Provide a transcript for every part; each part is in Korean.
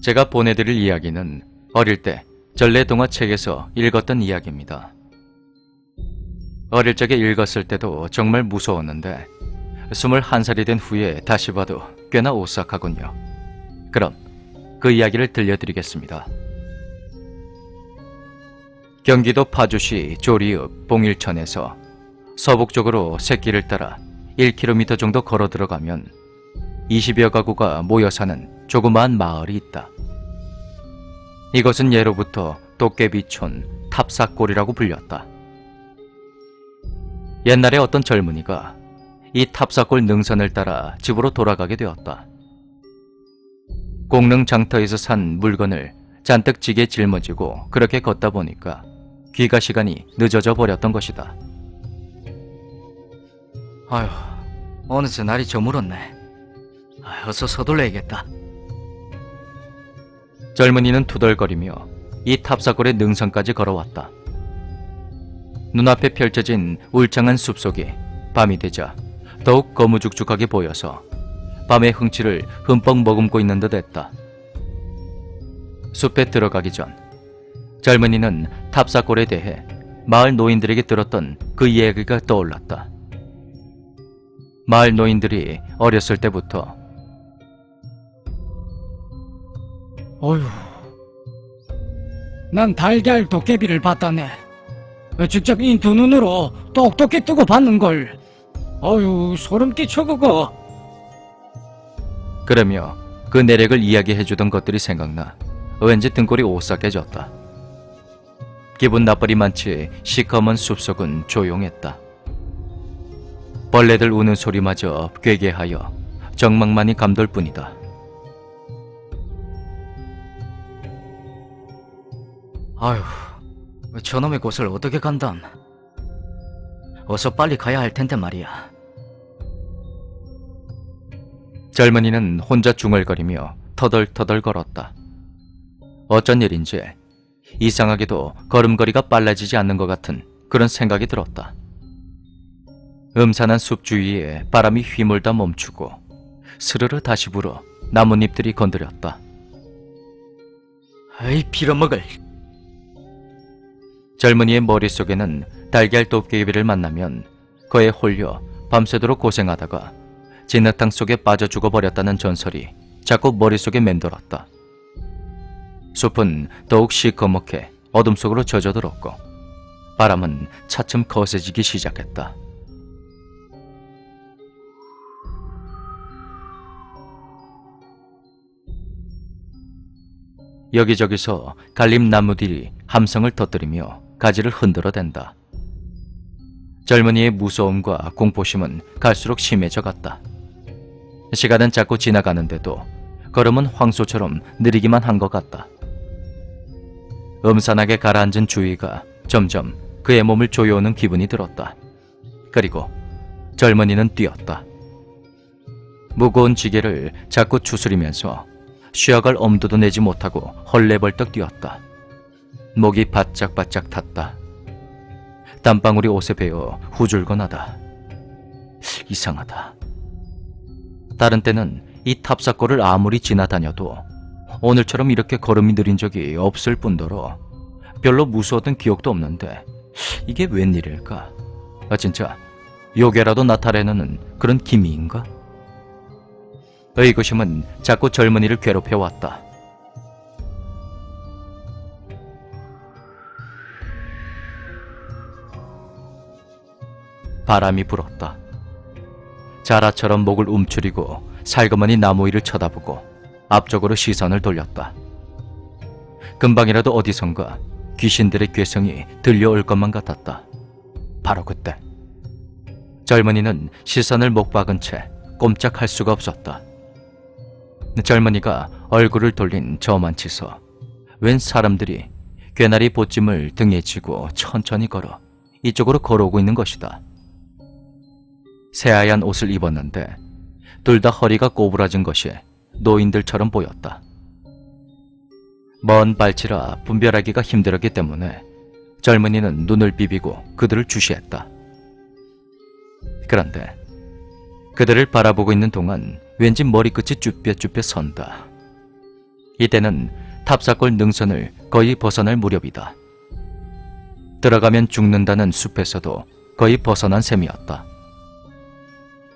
제가 보내드릴 이야기는 어릴 때 전래 동화 책에서 읽었던 이야기입니다. 어릴 적에 읽었을 때도 정말 무서웠는데 21살이 된 후에 다시 봐도 꽤나 오싹하군요. 그럼 그 이야기를 들려드리겠습니다. 경기도 파주시 조리읍 봉일천에서 서북쪽으로 새길을 따라 1km 정도 걸어 들어가면 20여 가구가 모여 사는 조그마한 마을이 있다. 이것은 예로부터 도깨비촌 탑사골이라고 불렸다. 옛날에 어떤 젊은이가 이 탑사골 능선을 따라 집으로 돌아가게 되었다. 공릉 장터에서 산 물건을 잔뜩 지게 짊어지고 그렇게 걷다 보니까 귀가 시간이 늦어져 버렸던 것이다. 아휴, 어느새 날이 저물었네. 아, 어서 서둘러야겠다. 젊은이는 투덜거리며 이 탑사골의 능선까지 걸어왔다. 눈앞에 펼쳐진 울창한 숲속이 밤이 되자 더욱 거무죽죽하게 보여서 밤의 흥취를 흠뻑 머금고 있는 듯 했다. 숲에 들어가기 전 젊은이는 탑사골에 대해 마을 노인들에게 들었던 그 이야기가 떠올랐다. 마을 노인들이 어렸을 때부터 어휴, 난 달걀 도깨비를 봤다네. 직접 이두 눈으로 똑똑히 뜨고 봤는 걸. 어휴, 소름 끼쳐 그거. 그러며 그 내력을 이야기해주던 것들이 생각나 왠지 등골이 오싹해졌다. 기분 나쁘리만치 시커먼 숲속은 조용했다. 벌레들 우는 소리마저 괴괴하여 정막만이 감돌 뿐이다. 아휴, 저놈의 곳을 어떻게 간담? 어서 빨리 가야 할 텐데 말이야. 젊은이는 혼자 중얼거리며 터덜터덜 걸었다. 어쩐 일인지 이상하게도 걸음걸이가 빨라지지 않는 것 같은 그런 생각이 들었다. 음산한 숲 주위에 바람이 휘몰다 멈추고 스르르 다시 불어 나뭇잎들이 건드렸다. 에이, 빌어먹을. 젊은이의 머릿속에는 달걀 도깨비를 만나면 그에 홀려 밤새도록 고생하다가 진흙탕 속에 빠져 죽어버렸다는 전설이 자꾸 머릿속에 맴돌았다. 숲은 더욱 시커멓게 어둠 속으로 젖어들었고 바람은 차츰 거세지기 시작했다. 여기저기서 갈림나무들이 함성을 터뜨리며 가지를 흔들어 댄다. 젊은이의 무서움과 공포심은 갈수록 심해져 갔다. 시간은 자꾸 지나가는데도 걸음은 황소처럼 느리기만 한 것 같다. 음산하게 가라앉은 주위가 점점 그의 몸을 조여오는 기분이 들었다. 그리고 젊은이는 뛰었다. 무거운 지게를 자꾸 추스리면서 쉬어갈 엄두도 내지 못하고 헐레벌떡 뛰었다. 목이 바짝바짝 탔다. 땀방울이 옷에 배어 후줄거나다. 이상하다. 다른 때는 이 탑사골을 아무리 지나다녀도 오늘처럼 이렇게 걸음이 느린 적이 없을 뿐더러 별로 무서웠던 기억도 없는데 이게 웬일일까? 아 진짜 요괴라도 나타내는 그런 기미인가? 의구심은 자꾸 젊은이를 괴롭혀 왔다. 바람이 불었다. 자라처럼 목을 움츠리고 살그머니 나무 위를 쳐다보고 앞쪽으로 시선을 돌렸다. 금방이라도 어디선가 귀신들의 괴성이 들려올 것만 같았다. 바로 그때 젊은이는 시선을 못 박은 채 꼼짝할 수가 없었다. 젊은이가 얼굴을 돌린 저만치서 웬 사람들이 괴나리 보찜을 등에 지고 천천히 걸어 이쪽으로 걸어오고 있는 것이다. 새하얀 옷을 입었는데 둘 다 허리가 꼬부라진 것이 노인들처럼 보였다. 먼 발치라 분별하기가 힘들었기 때문에 젊은이는 눈을 비비고 그들을 주시했다. 그런데 그들을 바라보고 있는 동안 왠지 머리끝이 쭈뼛쭈뼛 선다. 이때는 탑사골 능선을 거의 벗어날 무렵이다. 들어가면 죽는다는 숲에서도 거의 벗어난 셈이었다.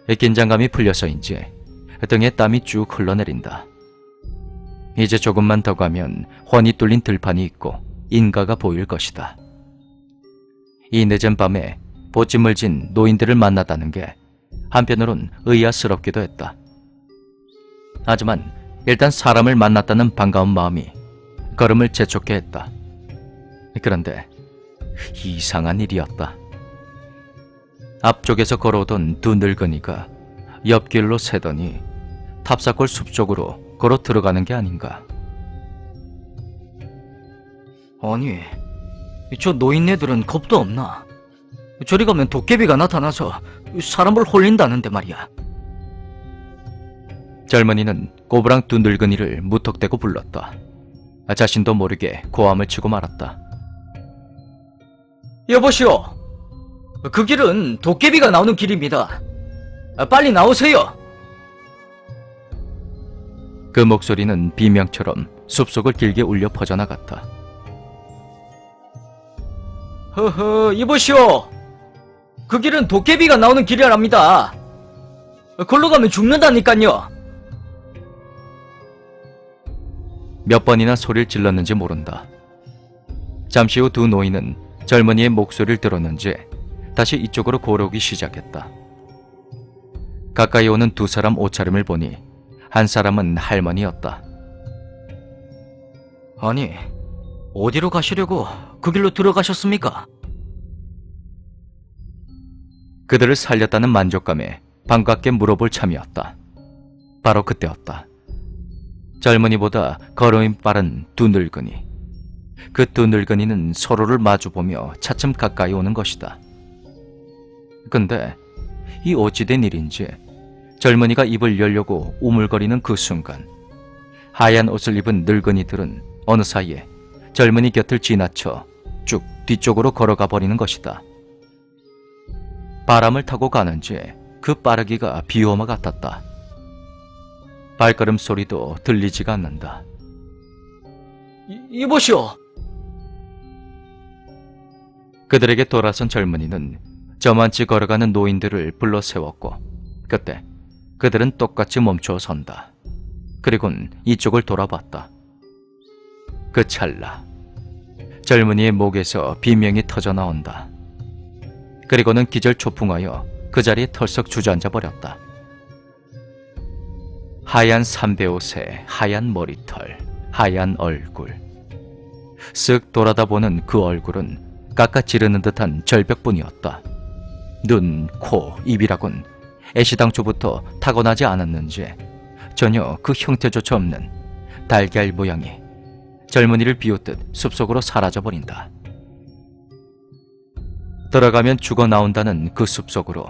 긴장감이 풀려서인지 등에 땀이 쭉 흘러내린다. 이제 조금만 더 가면 훤히 뚫린 들판이 있고 인가가 보일 것이다. 이 늦은 밤에 보찜을 진 노인들을 만났다는 게 한편으론 의아스럽기도 했다. 하지만 일단 사람을 만났다는 반가운 마음이 걸음을 재촉게 했다. 그런데 이상한 일이었다. 앞쪽에서 걸어오던 두 늙은이가 옆길로 새더니 탑사골 숲 쪽으로 걸어 들어가는 게 아닌가. 아니, 저 노인네들은 겁도 없나? 저리 가면 도깨비가 나타나서 사람을 홀린다는데 말이야. 젊은이는 꼬부랑 두 늙은이를 무턱대고 불렀다. 자신도 모르게 고함을 치고 말았다. 여보시오, 그 길은 도깨비가 나오는 길입니다. 빨리 나오세요. 그 목소리는 비명처럼 숲속을 길게 울려 퍼져나갔다. 허허, 이보시오. 그 길은 도깨비가 나오는 길이랍니다. 걸로 가면 죽는다니까요. 몇 번이나 소리를 질렀는지 모른다. 잠시 후 두 노인은 젊은이의 목소리를 들었는지 다시 이쪽으로 걸어오기 시작했다. 가까이 오는 두 사람 옷차림을 보니 한 사람은 할머니였다. 아니, 어디로 가시려고 그 길로 들어가셨습니까? 그들을 살렸다는 만족감에 반갑게 물어볼 참이었다. 바로 그때였다. 젊은이보다 걸음이 빠른 두 늙은이. 그 두 늙은이는 서로를 마주보며 차츰 가까이 오는 것이다. 근데 이 어찌된 일인지 젊은이가 입을 열려고 우물거리는 그 순간 하얀 옷을 입은 늙은이들은 어느 사이에 젊은이 곁을 지나쳐 쭉 뒤쪽으로 걸어가 버리는 것이다. 바람을 타고 가는지 그 빠르기가 비오마 같았다. 발걸음 소리도 들리지가 않는다. 이, 이보시오. 그들에게 돌아선 젊은이는 저만치 걸어가는 노인들을 불러 세웠고 그때 그들은 똑같이 멈춰 선다. 그리곤 이쪽을 돌아봤다. 그 찰나 젊은이의 목에서 비명이 터져 나온다. 그리고는 기절 초풍하여 그 자리에 털썩 주저앉아 버렸다. 하얀 삼배 옷에 하얀 머리털, 하얀 얼굴. 쓱 돌아다 보는 그 얼굴은 깎아 지르는 듯한 절벽뿐이었다. 눈, 코, 입이라곤 애시당초부터 타고나지 않았는지 전혀 그 형태조차 없는 달걀 모양이 젊은이를 비웃듯 숲속으로 사라져버린다. 들어가면 죽어 나온다는 그 숲속으로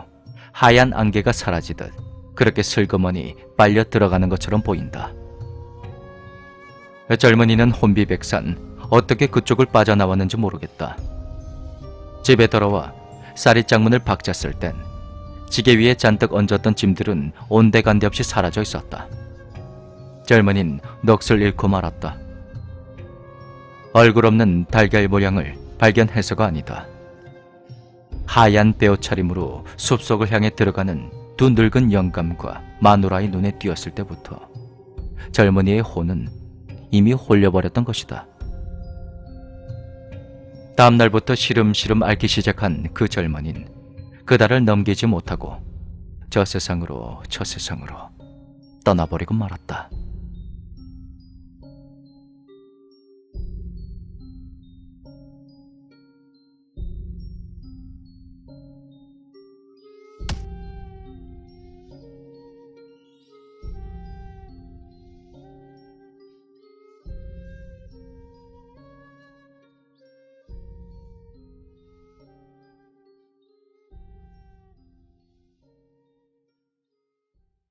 하얀 안개가 사라지듯 그렇게 슬그머니 빨려 들어가는 것처럼 보인다. 젊은이는 혼비백산 어떻게 그쪽을 빠져나왔는지 모르겠다. 집에 돌아와 쌀이 장문을 박쳤을 땐 지게 위에 잔뜩 얹었던 짐들은 온데간데 없이 사라져 있었다. 젊은인 넋을 잃고 말았다. 얼굴 없는 달걀 모양을 발견해서가 아니다. 하얀 베옷차림으로 숲속을 향해 들어가는 두 늙은 영감과 마누라의 눈에 띄었을 때부터 젊은이의 혼은 이미 홀려버렸던 것이다. 다음 날부터 시름시름 앓기 시작한 그 젊은인 그달을 넘기지 못하고 저 세상으로 저 세상으로 떠나버리고 말았다.